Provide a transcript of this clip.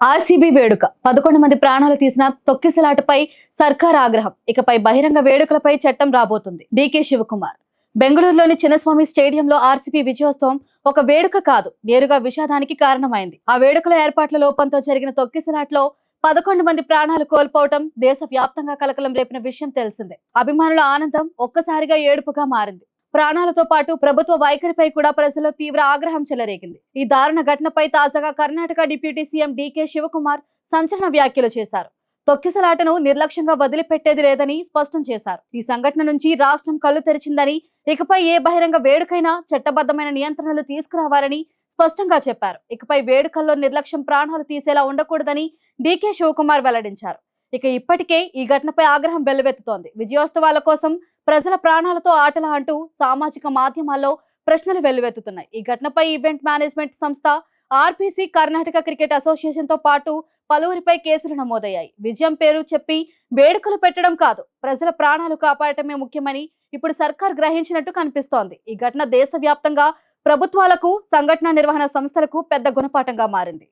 RCB వేడుక. పదకొండు మంది ప్రాణాలు తీసిన తొక్కిసలాటపై సర్కార్ ఆగ్రహం. ఇకపై బహిరంగ వేడుకలపై చట్టం రాబోతుంది. D K Shivakumar. బెంగళూరులోని చిన్నస్వామి స్టేడియంలో ఆర్సీపీ విజయోత్సవం ఒక వేడుక కాదు. నేరుగా విషాదానికి కారణమైంది. ఆ వేడుకల ఏర్పాట్ల లోపంతో జరిగిన తొక్కిసలాట్లో పదకొండు మంది ప్రాణాలు కోల్పోవటం దేశ వ్యాప్తంగా కలకలం రేపిన విషయం తెలిసిందే. అభిమానుల ఆనందం ఒక్కసారిగా ఏడుపుగా మారింది. ప్రాణాలతో పాటు ప్రభుత్వ వైఖరిపై కూడా ప్రజల్లో తీవ్ర ఆగ్రహం చెలరేగింది. ఈ దారుణ ఘటనపై తాజాగా Karnataka deputy CM D K Shivakumar సంచలన వ్యాఖ్యలు చేశారు. తొక్కిసలాటను నిర్లక్ష్యంగా వదిలిపెట్టేది లేదని స్పష్టం చేశారు. ఈ సంఘటన నుంచి రాష్ట్రం కళ్ళు తెరిచిందని ఇకపై ఏ బహిరంగ వేడుకైనా చట్టబద్ధమైన నియంత్రణలు తీసుకురావాలని స్పష్టంగా చెప్పారు. ఇకపై వేడుకల్లో నిర్లక్ష్యం ప్రాణాలు తీసేలా ఉండకూడదని డీకే శివకుమార్ వెల్లడించారు. ఇక ఇప్పటికే ఈ ఘటనపై ఆగ్రహం వెల్లువెత్తుతోంది. విజయోత్సవాల కోసం ప్రజల ప్రాణాలతో ఆటల అంటూ సామాజిక మాధ్యమాల్లో ప్రశ్నలు వెల్లువెత్తుతున్నాయి. ఈ ఘటనపై ఈవెంట్ మేనేజ్మెంట్ సంస్థ ఆర్బీసీ కర్ణాటక క్రికెట్ అసోసియేషన్తో పాటు పలువురిపై కేసులు నమోదయ్యాయి. విజయం పేరు చెప్పి వేడుకలు పెట్టడం కాదు ప్రజల ప్రాణాలు కాపాడటమే ముఖ్యమని ఇప్పుడు సర్కార్ గ్రహించినట్టు కనిపిస్తోంది. ఈ ఘటన దేశవ్యాప్తంగా ప్రభుత్వాలకు సంఘటన నిర్వహణ సంస్థలకు పెద్ద గుణపాఠంగా మారింది.